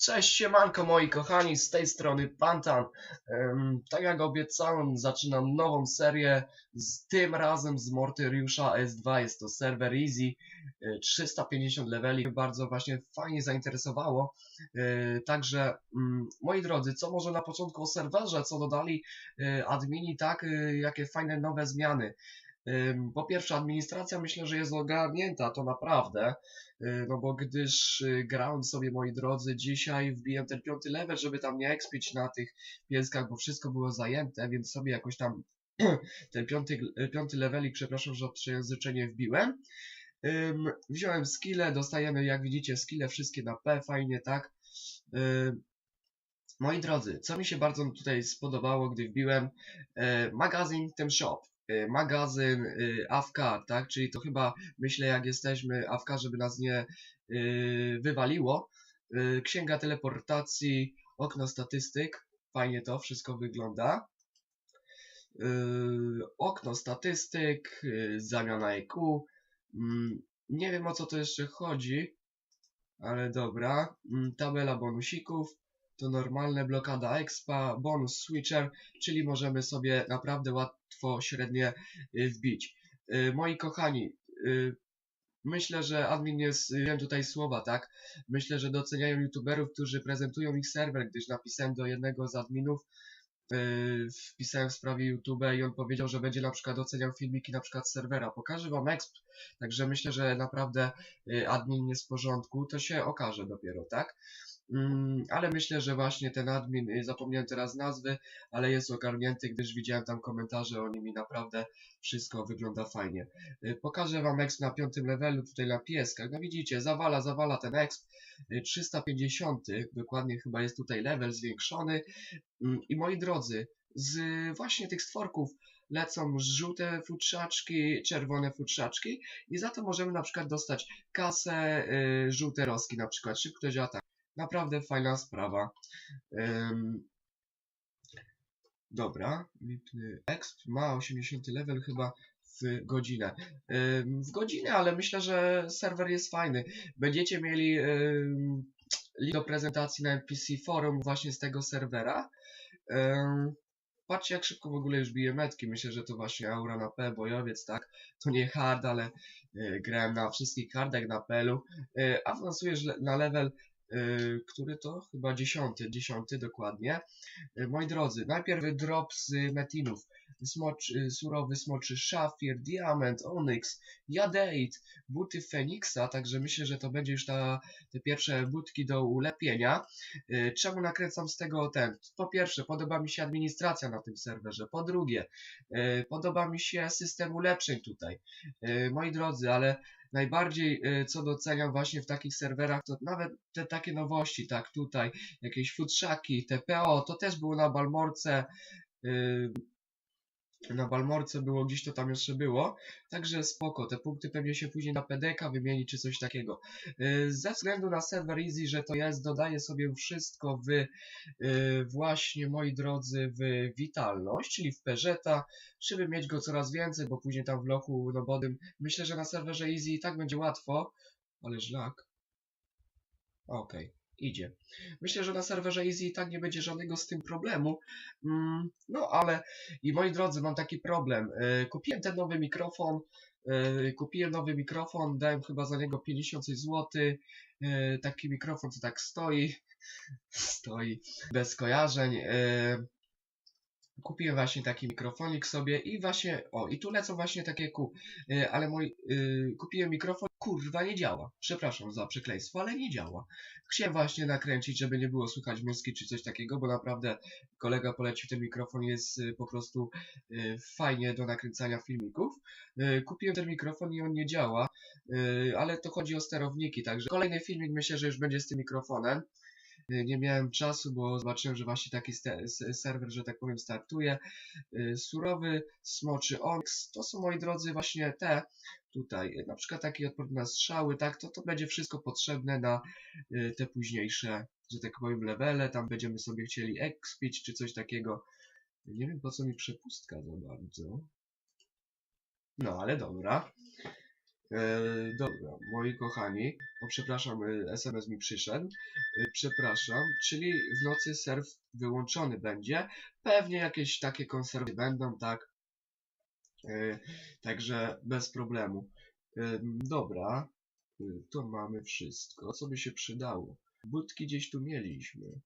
Cześć, siemanko moi kochani, z tej strony Pantan. Tak jak obiecałem, zaczynam nową serię, z tym razem z Mortyriusza S2, jest to serwer Easy, e, 350 leveli, bardzo właśnie fajnie zainteresowało. E, Także, mm, moi drodzy, co może na początku o serwerze, co dodali e, admini, tak, e, jakie fajne nowe zmiany. Po pierwsze, administracja myślę, że jest ogarnięta, to naprawdę, y, no bo gdyż y, grałem sobie, moi drodzy, dzisiaj wbiłem ten piąty level, żeby tam nie expić na tych pieskach, bo wszystko było zajęte, więc sobie jakoś tam ten piąty, piąty levelik, przepraszam, że przejęzyczenie wbiłem. Wziąłem skille, dostajemy, jak widzicie, skille wszystkie na P, fajnie, tak. Ym, Moi drodzy, co mi się bardzo tutaj spodobało, gdy wbiłem e, magazyn ten shop, magazyn e, AFK, tak, czyli to chyba myślę jak jesteśmy AFK, żeby nas nie e, wywaliło. E, księga teleportacji, okno statystyk, fajnie to wszystko wygląda. E, okno statystyk, e, zamiana EQ, mm, nie wiem o co to jeszcze chodzi, ale dobra, Mm, tabela bonusików, to normalne blokada expa, bonus switcher, czyli możemy sobie naprawdę łatwo średnie y, wbić. Y, Moi kochani, y, myślę, że admin jest, wiem tutaj słowa, tak? Myślę, że doceniają youtuberów, którzy prezentują ich serwer, gdyż napisałem do jednego z adminów, wpisałem w sprawie YouTube i on powiedział, że będzie na przykład oceniał filmiki na przykład serwera. Pokażę wam exp, także myślę, że naprawdę admin jest w porządku, to się okaże dopiero, tak? Mm, ale myślę, że właśnie ten admin, y, zapomniałem teraz nazwy, ale jest ogarnięty, gdyż widziałem tam komentarze o nim i naprawdę wszystko wygląda fajnie. Y, Pokażę wam exp na piątym levelu, tutaj na pieskach. No widzicie, zawala, zawala ten exp. Y, 350, dokładnie chyba jest tutaj level zwiększony. Mm, I moi drodzy, z właśnie tych stworków lecą żółte futrzaczki, czerwone futrzaczki i za to możemy na przykład dostać kasę, y, żółte roski na przykład, szybko działa tak. Naprawdę fajna sprawa. Ym, dobra, exp ma 80 level chyba w godzinę. Ym, w godzinę, ale myślę, że serwer jest fajny. Będziecie mieli ym, link do prezentacji na NPC Forum właśnie z tego serwera. Ym, patrzcie jak szybko w ogóle już bije metki. Myślę, że to właśnie aura na P, bojowiec, tak? To nie hard, ale y, grałem na wszystkich hardach na PL-u. Y, awansujesz le- na level który to? Chyba dziesiąty, dziesiąty dokładnie. Y, Moi drodzy, najpierw drop z metinów. Y, surowy smoczy szafir, diament, onyx, jadeit, buty Feniksa, także myślę, że to będzie już ta, te pierwsze budki do ulepienia. Czemu nakręcam z tego ten? Po pierwsze, podoba mi się administracja na tym serwerze. Po drugie, podoba mi się system ulepszeń tutaj. Moi drodzy, ale najbardziej y, co doceniam właśnie w takich serwerach, to nawet te takie nowości, tak tutaj, jakieś futrzaki, TPO, to też było na Balmorce, y, na Balmorce było, gdzieś to tam jeszcze było, także spoko, te punkty pewnie się później na PDK wymieni czy coś takiego. Y, Ze względu na serwer Easy, że to jest, dodaję sobie wszystko w y, właśnie, moi drodzy, w witalność, czyli w Peżeta, żeby mieć go coraz więcej, bo później tam w lochu nobodym, myślę, że na serwerze Easy i tak będzie łatwo, ale żlak. Okej, idzie. Myślę, że na serwerze Easy i tak nie będzie żadnego z tym problemu. Mm, no ale i moi drodzy, mam taki problem. E, kupiłem ten nowy mikrofon. e, Kupiłem nowy mikrofon, dałem chyba za niego 50 zł. Taki mikrofon, co tak stoi. Stoi bez kojarzeń. Kupiłem właśnie taki mikrofonik sobie i właśnie, o i tu lecą właśnie takie ku, e, ale mój, e, kupiłem mikrofon, kurwa nie działa. Przepraszam za przekleństwo, ale nie działa. Chciałem właśnie nakręcić, żeby nie było słychać muzyki czy coś takiego, bo naprawdę kolega polecił ten mikrofon, jest y, po prostu y, fajnie do nakręcania filmików. Y, Kupiłem ten mikrofon i on nie działa, y, ale to chodzi o sterowniki, także kolejny filmik myślę, że już będzie z tym mikrofonem. Y, Nie miałem czasu, bo zobaczyłem, że właśnie taki serwer, że tak powiem, startuje. Y, Surowy, smoczy Onyx, to są moi drodzy właśnie te tutaj, y, na przykład taki odporny na strzały, tak, to to będzie wszystko potrzebne na te późniejsze, że tak powiem, levele, tam będziemy sobie chcieli expić czy coś takiego. Nie wiem po co mi przepustka za bardzo. No, ale dobra. E, dobra, moi kochani, o przepraszam, e, SMS mi przyszedł. E, przepraszam, czyli w nocy serw wyłączony będzie. Pewnie jakieś takie konserwy będą, tak? E, także bez problemu. E, dobra, e, to mamy wszystko, co by się przydało. Budki gdzieś tu mieliśmy.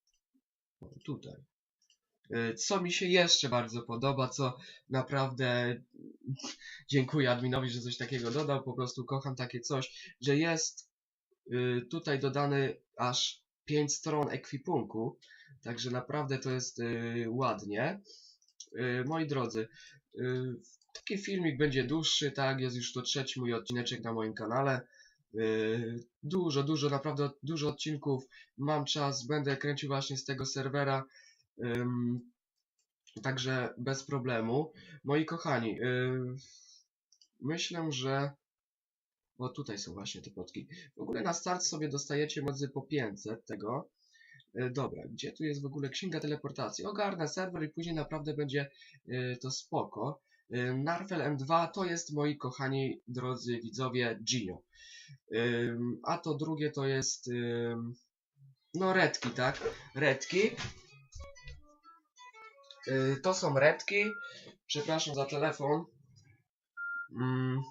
O, tutaj. E, Co mi się jeszcze bardzo podoba, co naprawdę dziękuję adminowi, że coś takiego dodał, po prostu kocham takie coś, że jest y, tutaj dodany aż 5 stron ekwipunku, także naprawdę to jest y, ładnie. Moi drodzy, taki filmik będzie dłuższy, tak, jest już to trzeci mój odcineczek na moim kanale. Dużo, dużo, naprawdę dużo odcinków, mam czas, będę kręcił właśnie z tego serwera. Także bez problemu. Moi kochani, yy, myślę, że. O, tutaj są właśnie te potki. W ogóle na start sobie dostajecie mocy po 500 tego. Yy, dobra, gdzie tu jest w ogóle księga teleportacji? Ogarnę serwer i później naprawdę będzie yy, to spoko. Narfel M2 to jest, moi kochani drodzy widzowie, Gino. A to drugie to jest. No, redki, tak? Redki. Y, To są redki. Przepraszam za telefon. Mm.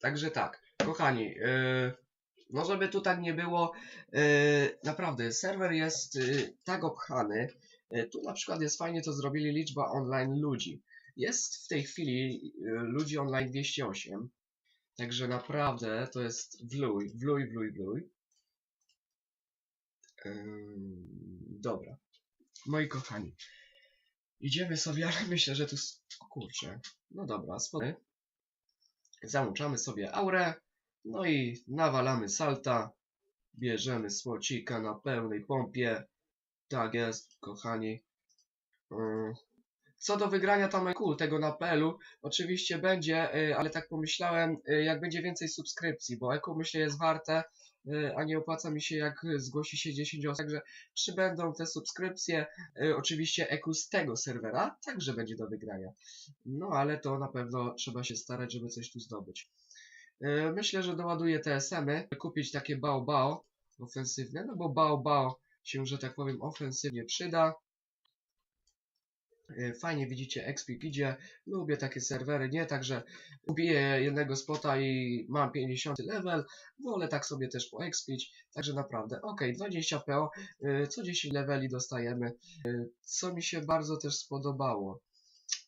Także tak, kochani, y, no żeby tu tak nie było, y, naprawdę serwer jest y, tak obchany. Y, Tu na przykład jest fajnie to zrobili liczba online ludzi. Jest w tej chwili y, ludzi online 208. Także naprawdę to jest wluj, wluj, wluj, wluj. Ym, Dobra. Moi kochani, idziemy sobie, ale myślę, że tu... kurczę. No dobra, spody. Załączamy sobie aurę. No i nawalamy salta. Bierzemy słocika na pełnej pompie. Tak jest, kochani. Ym, Co do wygrania tam EQ, tego na PL-u, oczywiście będzie, y, ale tak pomyślałem, y, jak będzie więcej subskrypcji, bo EQ myślę jest warte, a nie opłaca mi się jak zgłosi się 10 osób, także przybędą te subskrypcje, oczywiście EQ z tego serwera, także będzie do wygrania. No ale to na pewno trzeba się starać, żeby coś tu zdobyć. Myślę, że doładuję te SM-y, kupić takie bao bao ofensywne, no bo bao bao się, że tak powiem, ofensywnie przyda. Y, Fajnie widzicie, Expik idzie, lubię takie serwery, nie tak, że ubiję jednego spota i mam 50 level, wolę tak sobie też poexpić, także naprawdę, ok, 20 PO, co 10 leveli dostajemy, Y, co mi się bardzo też spodobało,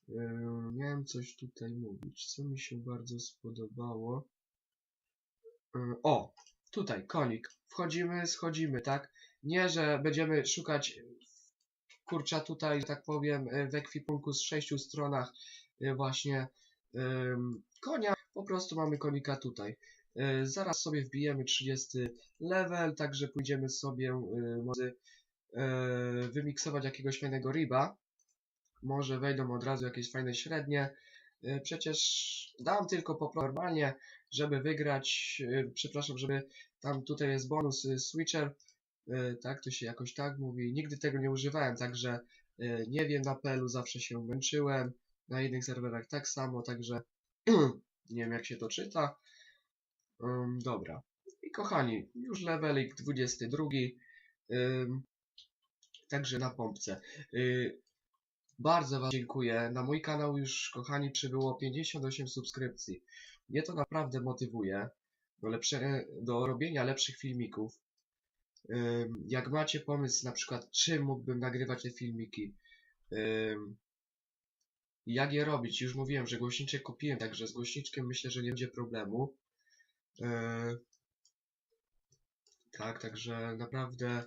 Y, miałem coś tutaj mówić, co mi się bardzo spodobało, o, tutaj, konik, wchodzimy, schodzimy, tak, nie, że będziemy szukać kurcza tutaj, tak powiem, y, w ekwipunku z sześciu stronach y, właśnie konia, po prostu mamy konika tutaj. Y, Zaraz sobie wbijemy 30 level, także pójdziemy sobie może wymiksować jakiegoś fajnego riba. Może wejdą od razu jakieś fajne średnie. Przecież dam tylko po normalnie, żeby wygrać, przepraszam, żeby tam tutaj jest bonus switcher, tak, to się jakoś tak mówi. Nigdy tego nie używałem, także y, nie wiem, na PL-u zawsze się męczyłem, na innych serwerach tak samo, także nie wiem jak się to czyta. Ym, dobra. I kochani, już levelik 22. Ym, także na pompce. Y, bardzo Wam dziękuję. Na mój kanał już, kochani, przybyło 58 subskrypcji. Mnie to naprawdę motywuje do, lepsze, do robienia lepszych filmików. Jak macie pomysł, na przykład, czym mógłbym nagrywać te filmiki, jak je robić, już mówiłem, że głośniczek kupiłem, także z głośniczkiem myślę, że nie będzie problemu. Yy, tak, także naprawdę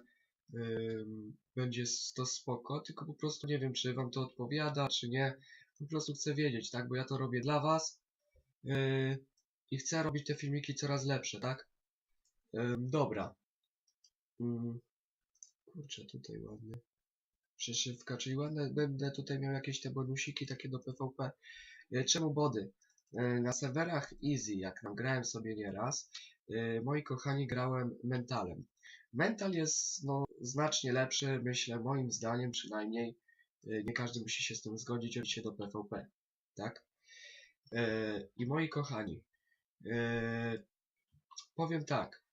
będzie to spoko, tylko po prostu nie wiem, czy wam to odpowiada, czy nie. Po prostu chcę wiedzieć, tak, bo ja to robię dla was yy, i chcę robić te filmiki coraz lepsze, tak? Dobra. Ym, kurczę, tutaj ładnie. Przeszywka, czyli ładne, będę tutaj miał jakieś te bonusiki takie do PvP. Yy, czemu body? Yy, na serwerach Easy, jak nam grałem sobie nieraz, yy, moi kochani, grałem mentalem. Mental jest no, znacznie lepszy, myślę, moim zdaniem przynajmniej. Nie każdy musi się z tym zgodzić, się do PvP, tak? I moi kochani, powiem tak.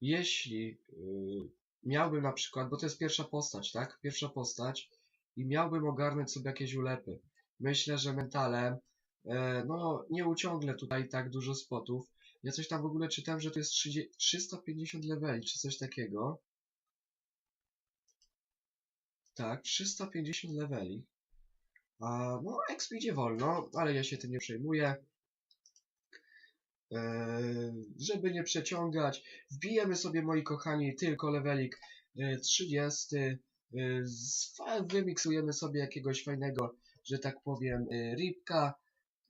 Jeśli yy, miałbym na przykład, bo to jest pierwsza postać, tak? Pierwsza postać i miałbym ogarnąć sobie jakieś ulepy. Myślę, że mentalem, e, no nie uciągnę tutaj tak dużo spotów. Ja coś tam w ogóle czytałem, że to jest 30, 350 leveli, czy coś takiego. Tak, 350 leveli. A, no, exp idzie wolno, ale ja się tym nie przejmuję. Eee, żeby nie przeciągać, wbijemy sobie, moi kochani, tylko levelik e, 30. E, fa- wymiksujemy sobie jakiegoś fajnego, że tak powiem, e, ripka.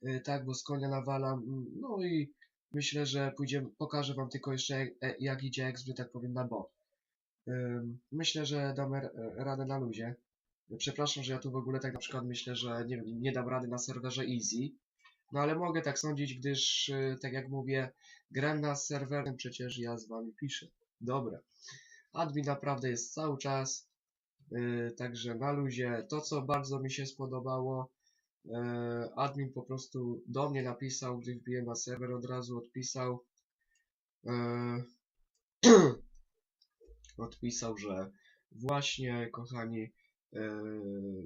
E, tak, bo z konia nawalam. mm, No i myślę, że pójdziemy, pokażę wam tylko jeszcze, e, jak idzie exp, że tak powiem, na. Ym, Myślę, że damy radę na luzie. Przepraszam, że ja tu w ogóle tak na przykład myślę, że nie, nie dam rady na serwerze Easy. No ale mogę tak sądzić, gdyż, y, tak jak mówię, gram na serwerem, przecież ja z wami piszę. Dobra. Admin naprawdę jest cały czas, y, także na luzie. To, co bardzo mi się spodobało, y, admin po prostu do mnie napisał, gdy wbiłem na serwer, od razu odpisał. y, odpisał, że właśnie, kochani, yy,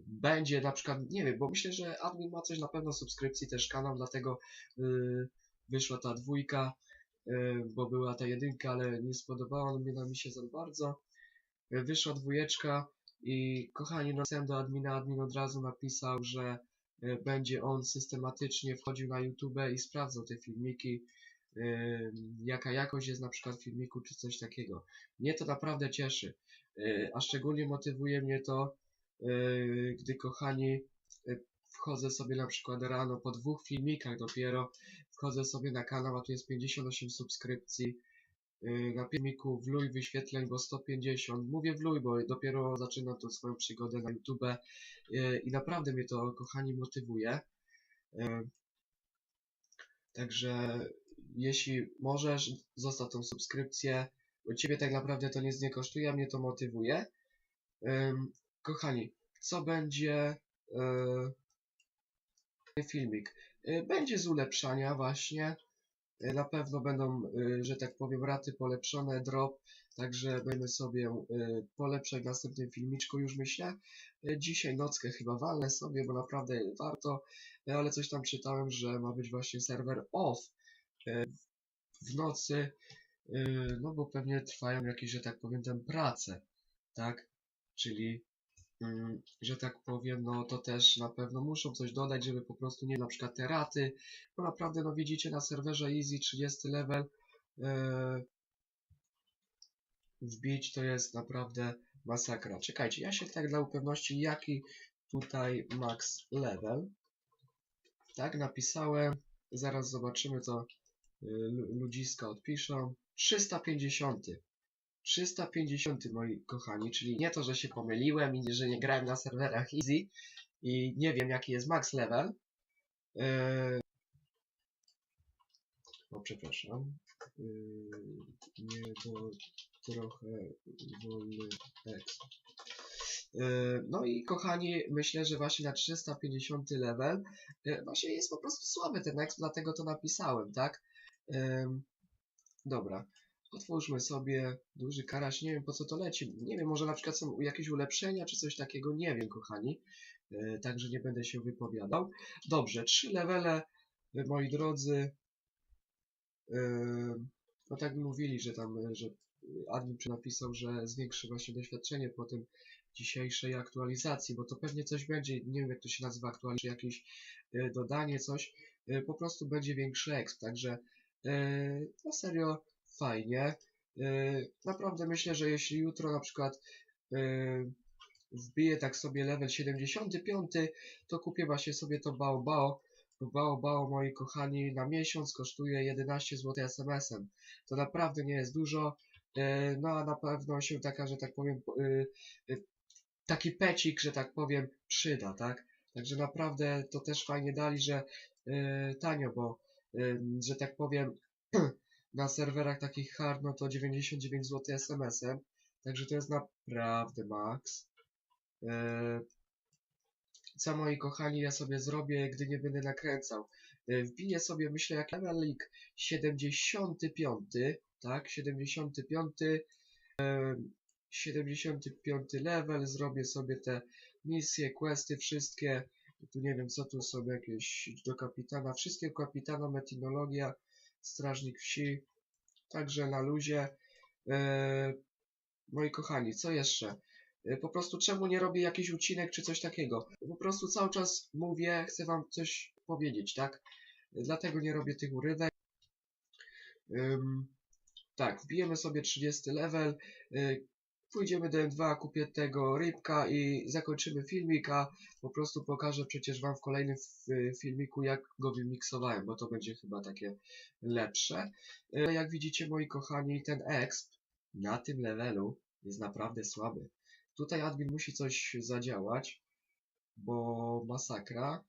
będzie na przykład, nie wiem, bo myślę, że admin ma coś na pewno subskrypcji, też kanał, dlatego yy, wyszła ta dwójka, yy, bo była ta jedynka, ale nie spodobała mi na mi się za bardzo. Wyszła dwójeczka i kochani, napisałem do admina, admin od razu napisał, że będzie on systematycznie wchodził na YouTube i sprawdzał te filmiki, jaka jakość jest na przykład filmiku, czy coś takiego. Mnie to naprawdę cieszy. A szczególnie motywuje mnie to, gdy kochani, yy, wchodzę sobie na przykład rano po dwóch filmikach dopiero, wchodzę sobie na kanał, a tu jest 58 subskrypcji. Yy, Na filmiku wluj wyświetleń, bo 150. Mówię wluj, bo dopiero zaczynam tą swoją przygodę na YouTube i naprawdę mnie to, kochani, motywuje. Także jeśli możesz, zostaw tą subskrypcję, bo ciebie tak naprawdę to nic nie kosztuje, a mnie to motywuje. Kochani, co będzie yy, filmik? Yy, będzie z ulepszania właśnie. Yy, na pewno będą, yy, że tak powiem, raty polepszone, drop, także będziemy sobie yy, polepszać w następnym filmiczku już myślę. Yy, dzisiaj nockę chyba walnę sobie, bo naprawdę warto, yy, ale coś tam czytałem, że ma być właśnie serwer off yy, w nocy, yy, no bo pewnie trwają jakieś, że tak powiem, tam prace, tak? Czyli, że tak powiem, no to też na pewno muszą coś dodać, żeby po prostu, nie na przykład te raty, bo naprawdę, no widzicie, na serwerze Easy 30 level yy, wbić to jest naprawdę masakra. Czekajcie, ja się tak dla upewności, jaki tutaj max level, tak, napisałem, zaraz zobaczymy, co y, lu- ludziska odpiszą. 350. 350 moi kochani, czyli nie to, że się pomyliłem i że nie grałem na serwerach easy i nie wiem jaki jest max level. Yy... O, przepraszam. Yy... Nie, to trochę wolny tekst. Yy, No i kochani, myślę, że właśnie na 350 level yy, właśnie jest po prostu słaby ten exp, dlatego to napisałem, tak? Ym, Dobra, otwórzmy sobie duży karaś, nie wiem po co to leci, nie wiem, może na przykład są jakieś ulepszenia czy coś takiego, nie wiem kochani, Yy, także nie będę się wypowiadał. Dobrze, trzy levele, yy, moi drodzy, Yy, no tak mówili, że tam, że admin napisał, że zwiększy właśnie doświadczenie po tym dzisiejszej aktualizacji, bo to pewnie coś będzie, nie wiem jak to się nazywa aktualizacja, jakieś dodanie, coś, po prostu będzie większy exp, także no serio fajnie. Yy, naprawdę myślę, że jeśli jutro na przykład yy, wbiję tak sobie level 75, to kupię właśnie sobie to Bao Bao, Bao moi kochani, na miesiąc kosztuje 11 zł SMS-em. To naprawdę nie jest dużo, yy, no a na pewno się taka, że tak powiem, taki pecik, że tak powiem, przyda, tak? Także naprawdę to też fajnie dali, że tanio, bo że tak powiem, na serwerach takich hard, no to 99 zł SMS-em, także to jest naprawdę max. Yy, co moi kochani, ja sobie zrobię, gdy nie będę nakręcał. y, wbiję sobie, myślę, jak levelik 75, tak, 75, em, 75 level, zrobię sobie te misje, questy, wszystkie, tu nie wiem, co tu są jakieś do kapitana, wszystkie kapitana, metinologia, strażnik wsi, także na luzie. E, moi kochani, co jeszcze? E, Po prostu czemu nie robię jakiś odcinek czy coś takiego? Po prostu cały czas mówię, chcę wam coś powiedzieć, tak? Dlatego nie robię tych urywek. Tak, wbijemy sobie 30 level, y, pójdziemy do M2, kupię tego rybka i zakończymy filmik, a po prostu pokażę przecież wam w kolejnym f- filmiku jak go wymiksowałem, bo to będzie chyba takie lepsze. Y, Jak widzicie moi kochani, ten exp na tym levelu jest naprawdę słaby. Tutaj admin musi coś zadziałać, bo masakra.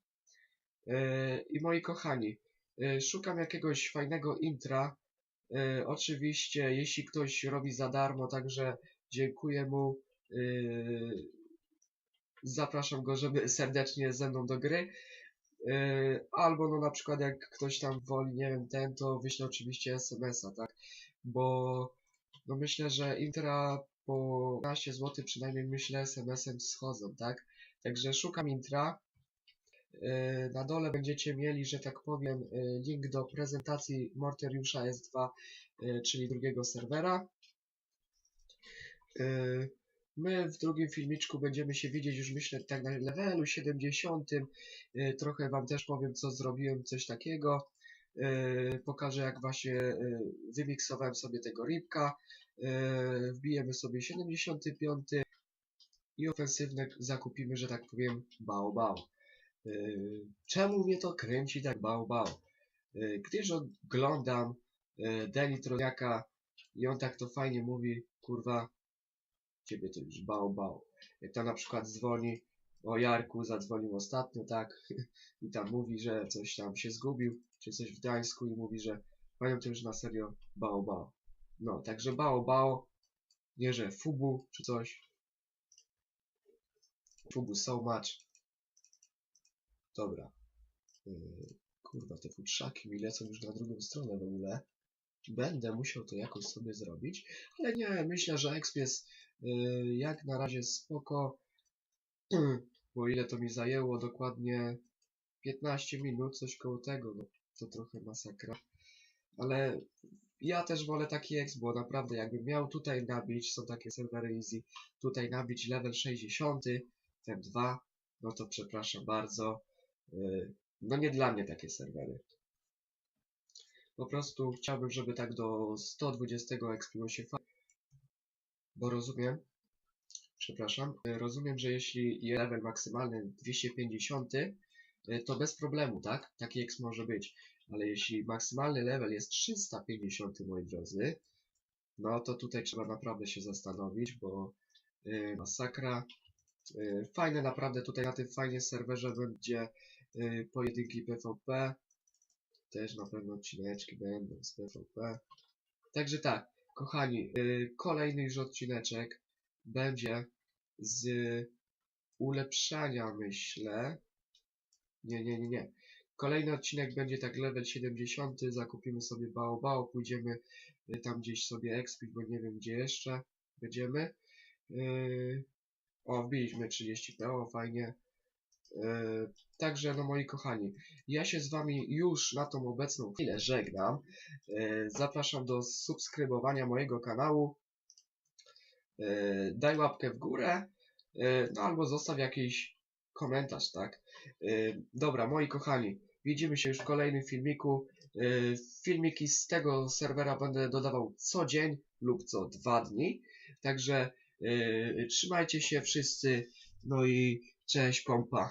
Y, I moi kochani, y, szukam jakiegoś fajnego intra. Y, Oczywiście, jeśli ktoś robi za darmo, także dziękuję mu. y, Zapraszam go, żeby serdecznie ze mną do gry. Y, Albo no na przykład jak ktoś tam woli, nie wiem, ten, to wyślę oczywiście SMS-a, tak? Bo no myślę, że intra po 15 zł przynajmniej myślę SMS-em schodzą, tak? Także szukam intra. Y, Na dole będziecie mieli, że tak powiem, link do prezentacji Morteriusza S2, y, czyli drugiego serwera. Y, My w drugim filmiczku będziemy się widzieć już myślę tak na levelu 70. Y, Trochę wam też powiem co zrobiłem, coś takiego. Y, Pokażę jak właśnie wymiksowałem sobie tego ribka. Y, Wbijemy sobie 75 i ofensywne zakupimy, że tak powiem, bao. Y, Czemu mnie to kręci tak bao? Y, Gdyż oglądam Deni Troniaka i on tak to fajnie mówi, kurwa, ciebie to już bał, bał. Jak tam na przykład dzwoni o Jarku, zadzwonił ostatnio, tak, i tam mówi, że coś tam się zgubił, czy coś w Gdańsku i mówi, że mają to już na serio bao, bao. No, także bao, bao, nie, że fubu, czy coś. Fubu so much. Dobra. Yy, kurwa, te futrzaki mi lecą już na drugą stronę w ogóle. Będę musiał to jakoś sobie zrobić, ale nie, myślę, że exp jest yy, jak na razie spoko, bo ile to mi zajęło, dokładnie 15 minut, coś koło tego, no to trochę masakra, ale ja też wolę taki exp, bo naprawdę jakbym miał tutaj nabić, są takie serwery easy, tutaj nabić level 60, ten 2, no to przepraszam bardzo, yy, no nie dla mnie takie serwery. Po prostu chciałbym, żeby tak do 120 expiło się fa- bo rozumiem, przepraszam, rozumiem, że jeśli level maksymalny 250, e, to bez problemu, tak? Taki exp może być. Ale jeśli maksymalny level jest 350, moi drodzy, no to tutaj trzeba naprawdę się zastanowić, bo e, masakra. E, Fajne naprawdę tutaj na tym fajnie serwerze będzie e, pojedynki PvP. Też na pewno odcineczki będą z PvP. Także tak, kochani, y, kolejny już odcineczek będzie z ulepszania, myślę. Nie, nie, nie, nie. Kolejny odcinek będzie tak level 70, zakupimy sobie bao bao, pójdziemy y, tam gdzieś sobie expić, bo nie wiem gdzie jeszcze będziemy. Yy, o, wbiliśmy 30 PO, fajnie. Yy, Także, no moi kochani, ja się z wami już na tą obecną chwilę żegnam. Yy, Zapraszam do subskrybowania mojego kanału. Yy, Daj łapkę w górę, no albo zostaw jakiś komentarz, tak? Dobra, moi kochani, widzimy się już w kolejnym filmiku. Filmiki z tego serwera będę dodawał co dzień lub co dwa dni. Także trzymajcie się wszyscy, no i cześć pompa.